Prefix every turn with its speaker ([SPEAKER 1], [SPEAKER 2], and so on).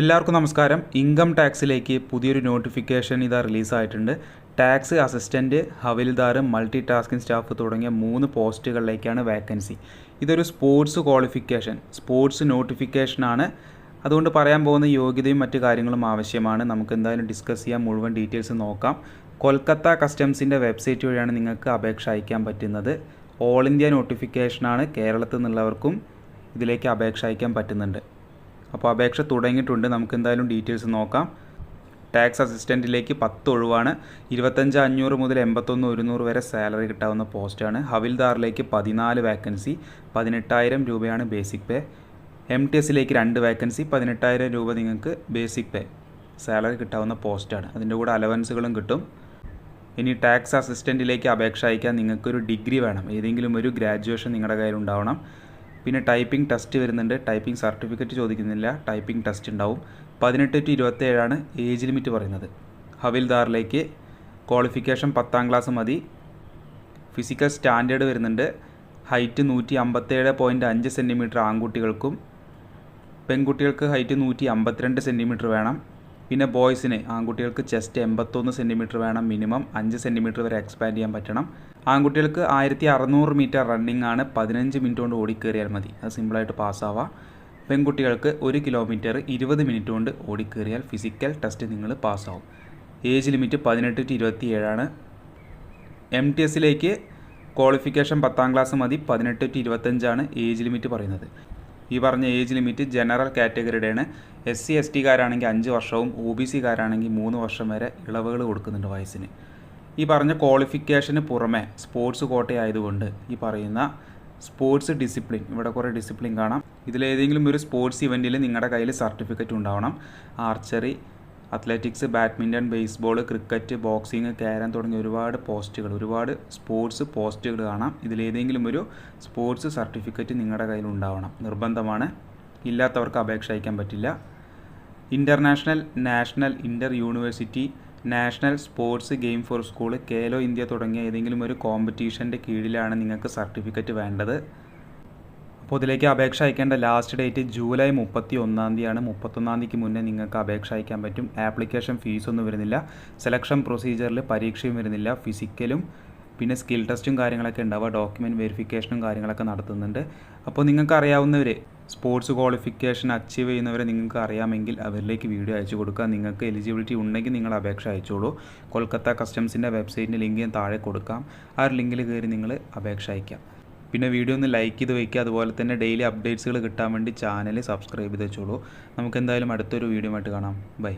[SPEAKER 1] എല്ലാവർക്കും നമസ്കാരം. ഇൻകം ടാക്സിലേക്ക് പുതിയൊരു നോട്ടിഫിക്കേഷൻ ഇതാ റിലീസായിട്ടുണ്ട്. Tax assistant havildar multi tasking staff തുടങ്ങിയ മൂന്ന് പോസ്റ്റുകളിലേക്കാണ് വേക്കൻസി. ഇതൊരു സ്പോർട്സ് ക്വാളിഫിക്കേഷൻ സ്പോർട്സ് നോട്ടിഫിക്കേഷനാണ് അതുകൊണ്ട് പറയാൻ പോകുന്ന യോഗ്യതയും മറ്റു കാര്യങ്ങളും ആവശ്യമാണ്. നമുക്ക് എന്തായാലും ഡിസ്കസ് ചെയ്യാം. മുഴുവൻ ഡീറ്റെയിൽസ് നോക്കാം. കൊൽക്കത്ത കസ്റ്റംസിന്റെ വെബ്സൈറ്റ് വഴിയാണ് നിങ്ങൾക്ക് അപേക്ഷ അയക്കാൻ പറ്റുന്നത്. ഓൾ ഇന്ത്യ നോട്ടിഫിക്കേഷനാണ് കേരളത്തിൽ നിന്നുള്ളവർക്കും ഇതിലേക്ക് അപേക്ഷ അയക്കാൻ പറ്റുന്നുണ്ട്. അപ്പോൾ അപേക്ഷ തുടങ്ങിയിട്ടുണ്ട്. നമുക്ക് എന്തായാലും ഡീറ്റെയിൽസ് നോക്കാം ടാക്സ് അസിസ്റ്റന്റിലേക്ക് പത്ത് ഒഴിവാണ്. ഇരുപത്തഞ്ച് അഞ്ഞൂറ് മുതൽ എൺപത്തൊന്ന് ഒരുന്നൂറ് വരെ സാലറി കിട്ടാവുന്ന പോസ്റ്റാണ് ഹവിൽദാറിലേക്ക് പതിനാല് വേക്കൻസി പതിനെട്ടായിരം രൂപയാണ് ബേസിക് പേ എം ടി എസിലേക്ക് രണ്ട് വേക്കൻസി പതിനെട്ടായിരം രൂപ നിങ്ങൾക്ക് ബേസിക് പേ സാലറി കിട്ടാവുന്ന പോസ്റ്റാണ് അതിന്റെ കൂടെ അലവൻസുകളും കിട്ടും. ഇനി ടാക്സ് അസിസ്റ്റന്റിലേക്ക് അപേക്ഷ അയക്കാൻ നിങ്ങൾക്കൊരു ഡിഗ്രി വേണം. ഏതെങ്കിലും ഒരു ഗ്രാജുവേഷൻ നിങ്ങളുടെ കയ്യിൽ ഉണ്ടാവണം പിന്നെ ടൈപ്പിംഗ് ടെസ്റ്റ് വരുന്നുണ്ട്. ടൈപ്പിംഗ് സർട്ടിഫിക്കറ്റ് ചോദിക്കുന്നില്ല. ടൈപ്പിംഗ് ടെസ്റ്റ് ഉണ്ടാവും. പതിനെട്ട് ടു ഇരുപത്തേഴാണ് ഏജ് ലിമിറ്റ് പറയുന്നത്. ഹവിൽദാറിലേക്ക് ക്വാളിഫിക്കേഷൻ പത്താം ക്ലാസ് മതി. ഫിസിക്കൽ സ്റ്റാൻഡേർഡ് വരുന്നുണ്ട്. ഹൈറ്റ് നൂറ്റി അമ്പത്തേഴ് പോയിന്റ് അഞ്ച് സെന്റിമീറ്റർ ആൺകുട്ടികൾക്കും പെൺകുട്ടികൾക്ക് ഹൈറ്റ് നൂറ്റി അമ്പത്തിരണ്ട് സെന്റിമീറ്റർ വേണം. പിന്നെ ബോയ്സിന് ആൺകുട്ടികൾക്ക് ചെസ്റ്റ് എൺപത്തൊന്ന് സെന്റിമീറ്റർ വേണം മിനിമം അഞ്ച് സെന്റിമീറ്റർ വരെ എക്സ്പാൻഡ് ചെയ്യാൻ പറ്റണം. ആൺകുട്ടികൾക്ക് ആയിരത്തി അറുന്നൂറ് മീറ്റർ റണ്ണിംഗ് ആണ് പതിനഞ്ച് മിനിറ്റ് കൊണ്ട് ഓടിക്കേറിയാൽ മതി. അത് സിമ്പിളായിട്ട് പാസ്സാവാം പെൺകുട്ടികൾക്ക് ഒരു കിലോമീറ്റർ ഇരുപത് മിനിറ്റ് കൊണ്ട് ഓടിക്കേറിയാൽ ഫിസിക്കൽ ടെസ്റ്റ് നിങ്ങൾ പാസ്സാവും ഏജ് ലിമിറ്റ് പതിനെട്ട് ടു ഇരുപത്തി ഏഴാണ് എം ടി എസിലേക്ക് ക്വാളിഫിക്കേഷൻ പത്താം ക്ലാസ് മതി പതിനെട്ട് ടു ഇരുപത്തഞ്ചാണ് ഏജ് ലിമിറ്റ് പറയുന്നത്. ഈ പറഞ്ഞ ഏജ് ലിമിറ്റ് ജനറൽ കാറ്റഗറിയുടെയാണ് എസ് സി എസ് ടിക്കാരാണെങ്കിൽ അഞ്ച് വർഷവും ഒ ബി സിക്കാരാണെങ്കിൽ മൂന്ന് വർഷം വരെ ഇളവുകൾ കൊടുക്കുന്നുണ്ട് വയസ്സിന്. ഈ പറഞ്ഞ ക്വാളിഫിക്കേഷന് പുറമെ സ്പോർട്സ് കോട്ടയായതുകൊണ്ട് ഈ പറയുന്ന സ്പോർട്സ് ഡിസിപ്ലിൻ ഇവിടെ കുറേ ഡിസിപ്ലിൻ കാണാം. ഇതിലേതെങ്കിലും ഒരു സ്പോർട്സ് ഇവന്റിൽ നിങ്ങളുടെ കയ്യിൽ സർട്ടിഫിക്കറ്റ് ഉണ്ടാവണം. Archery athletics badminton baseball cricket boxing carrom തുടങ്ങിയ ഒരുപാട് പോസ്റ്റുകൾ ഒരുപാട് സ്പോർട്സ് പോസ്റ്റുകൾ കാണാം. ഇതിലേതെങ്കിലും ഒരു സ്പോർട്സ് സർട്ടിഫിക്കറ്റ് നിങ്ങളുടെ കയ്യിൽ ഉണ്ടാവണം. നിർബന്ധമാണ്. ഇല്ലാത്തവർക്ക് അപേക്ഷ അയക്കാൻ പറ്റില്ല. International national inter university national sports game for school Khelo India തുടങ്ങിയ ഏതെങ്കിലും ഒരു കോമ്പറ്റീഷന്റെ കീഴിലാണ് നിങ്ങൾക്ക് സർട്ടിഫിക്കറ്റ് വേണ്ടത്. അപ്പോൾ ഇതിലേക്ക് അപേക്ഷ അയക്കേണ്ട ലാസ്റ്റ് ഡേറ്റ് ജൂലൈ മുപ്പത്തി ഒന്നാം തീയതിയാണ്. മുപ്പത്തൊന്നാം തീയതിക്ക് മുന്നേ നിങ്ങൾക്ക് അപേക്ഷ അയക്കാൻ പറ്റും. ആപ്ലിക്കേഷൻ ഫീസൊന്നും വരുന്നില്ല. സെലക്ഷൻ പ്രൊസീജിയറിൽ പരീക്ഷയും വരുന്നില്ല. ഫിസിക്കലും പിന്നെ സ്കിൽ ടെസ്റ്റും കാര്യങ്ങളൊക്കെ ഉണ്ടാവുക. ഡോക്യുമെന്റ് വെരിഫിക്കേഷനും കാര്യങ്ങളൊക്കെ നടത്തുന്നുണ്ട്. അപ്പോൾ നിങ്ങൾക്ക് അറിയാവുന്നവർ സ്പോർട്സ് ക്വാളിഫിക്കേഷൻ അച്ചീവ് ചെയ്യുന്നവരെ നിങ്ങൾക്ക് അറിയാമെങ്കിൽ അവരിലേക്ക് വീഡിയോ അയച്ചു കൊടുക്കുക. നിങ്ങൾക്ക് എലിജിബിലിറ്റി ഉണ്ടെങ്കിൽ നിങ്ങൾ അപേക്ഷ അയച്ചോളൂ. കൊൽക്കത്ത കസ്റ്റംസിന്റെ വെബ്സൈറ്റിന്റെ ലിങ്ക് ഞാൻ താഴെ കൊടുക്കാം. ആ ഒരു ലിങ്കിൽ കയറി നിങ്ങൾ അപേക്ഷ അയക്കാം. പിന്നെ വീഡിയോ ഒന്ന് ലൈക്ക് ചെയ്ത് വയ്ക്കുക. അതുപോലെ തന്നെ ഡെയിലി അപ്ഡേറ്റ്സുകൾ കിട്ടാൻ വേണ്ടി ചാനൽ സബ്സ്ക്രൈബ് ചെയ്ത് വെച്ചോളൂ. നമുക്ക് എന്തായാലും അടുത്തൊരു വീഡിയോ ആയിട്ട് കാണാം. ബൈ.